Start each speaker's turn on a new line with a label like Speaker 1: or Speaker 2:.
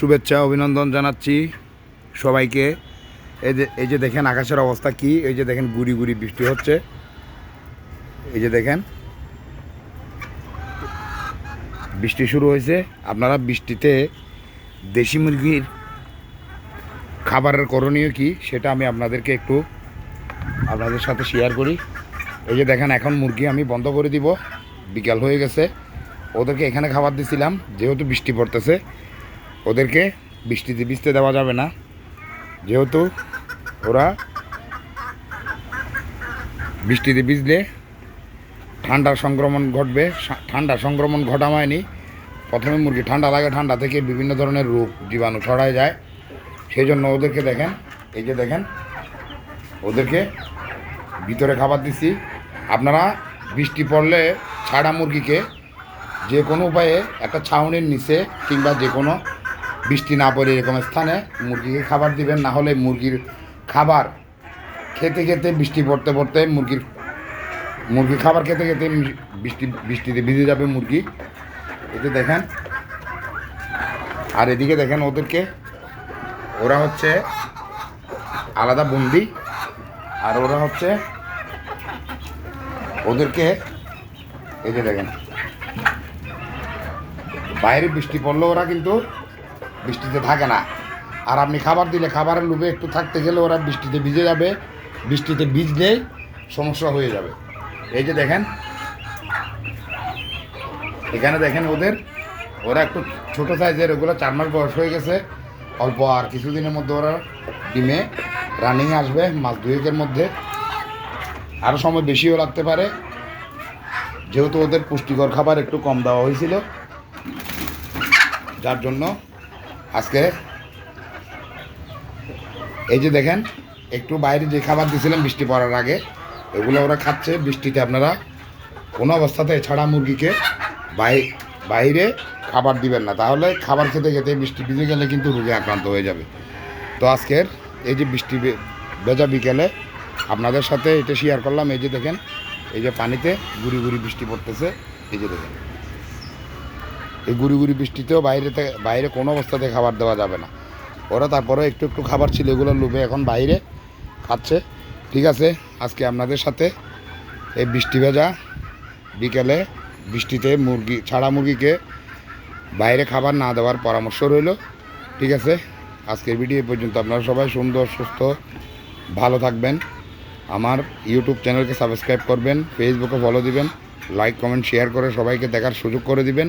Speaker 1: শুভেচ্ছা, অভিনন্দন জানাচ্ছি সবাইকে। এই যে এই যে দেখেন আকাশের অবস্থা কি, এই যে দেখেন গুড়ি গুড়ি বৃষ্টি হচ্ছে। এই যে দেখেন, বৃষ্টি শুরু হয়েছে। আপনারা বৃষ্টিতে দেশি মুরগির খাবারের করণীয় কি, সেটা আমি আপনাদেরকে একটু আপনাদের সাথে শেয়ার করি। এই যে দেখেন, এখন মুরগি আমি বন্ধ করে দিব। বিকাল হয়ে গেছে। ওদেরকে এখানে খাবার দিছিলাম, যেহেতু বৃষ্টি পড়তেছে। ওদেরকে বৃষ্টিতে ভিজতে দেওয়া যাবে না। যেহেতু ওরা বৃষ্টিতে ভিজলে ঠান্ডার সংক্রমণ ঘটবে ঠান্ডা সংক্রমণ ঘটামায়নি। প্রথমে মুরগি ঠান্ডা লাগে, ঠান্ডা থেকে বিভিন্ন ধরনের রোগ, জীবাণু ছড়ায় যায়। সেই জন্য ওদেরকে দেখেন, এই যে দেখেন, ওদেরকে ভিতরে খাবার দিছি আপনারা বৃষ্টি পড়লে ছাড়া মুরগিকে যে কোনো উপায়ে একটা ছাউনির নিচে কিংবা যে কোনো বৃষ্টি না পড়ে এরকম স্থানে মুরগিকে খাবার দিবেন, না হলে মুরগির খাবার খেতে খেতে বৃষ্টি পড়তে পড়তে মুরগির মুরগি খাবার খেতে খেতে বৃষ্টি, বৃষ্টিতে ভিজে যাবে মুরগি। এতে দেখেন। আর এদিকে দেখেন ওদেরকে, ওরা হচ্ছে আলাদা বন্দি, আর ওরা হচ্ছে ওদেরকে, এই যে দেখেন। বাইরে বৃষ্টি পড়লে ওরা কিন্তু বৃষ্টিতে থাকে না। আর আপনি খাবার দিলে খাবারের লোভে একটু থাকতে গেলে ওরা বৃষ্টিতে ভিজে যাবে, বৃষ্টিতে ভিজলেই সমস্যা হয়ে যাবে। এই যে দেখেন, এখানে দেখেন ওদের, ওরা একটু ছোটো সাইজের ওগুলো চার মাস বয়স হয়ে গেছে। অল্প আর কিছুদিনের মধ্যে ওরা ডিমে রানিং আসবে, মাস দুয়েকের মধ্যে। আরও সময় বেশিও লাগতে পারে। যেহেতু ওদের পুষ্টিকর খাবার একটু কম দেওয়া হয়েছিল, যার জন্য আজকে। এই যে দেখেন, একটু বাইরে যে খাবার দিয়েছিলাম বৃষ্টি পড়ার আগে, এগুলো ওরা খাচ্ছে বৃষ্টিতে আপনারা কোনো অবস্থাতে ছাড়া মুরগিকে বাই, বাইরে খাবার দিবেন না। তাহলে খাবার খেতে খেতে বৃষ্টি ভিজে গেলে কিন্তু রোগে আক্রান্ত হয়ে যাবে। তো আজকের এই যে বৃষ্টি ভেজা বিকেলে আপনাদের সাথে এটা শেয়ার করলাম। এই যে দেখেন, এই যে পানিতে গুড়ি গুড়ি বৃষ্টি পড়তেছে। এই যে দেখেন। এই গুড়ি গুড়ি বৃষ্টিতেও বাইরে বাইরে কোনো অবস্থাতে খাবার দেওয়া যাবে না। ওরা তারপরে একটু একটু খাবার ছিল, এগুলো লোভে এখন বাইরে খাচ্ছে। ঠিক আছে, আজকে আপনাদের সাথে এই বৃষ্টি ভেজা বিকেলে বৃষ্টিতে মুরগি, ছাড়া মুরগিকে বাইরে খাবার না দেওয়ার পরামর্শ রইল। ঠিক আছে, আজকের ভিডিও পর্যন্ত। আপনারা সবাই সুন্দর, সুস্থ, ভালো থাকবেন। আমার ইউটিউব চ্যানেলকে সাবস্ক্রাইব করবেন ফেসবুকে ফলো দিবেন লাইক কমেন্ট শেয়ার করে সবাইকে দেখার সুযোগ করে দিবেন।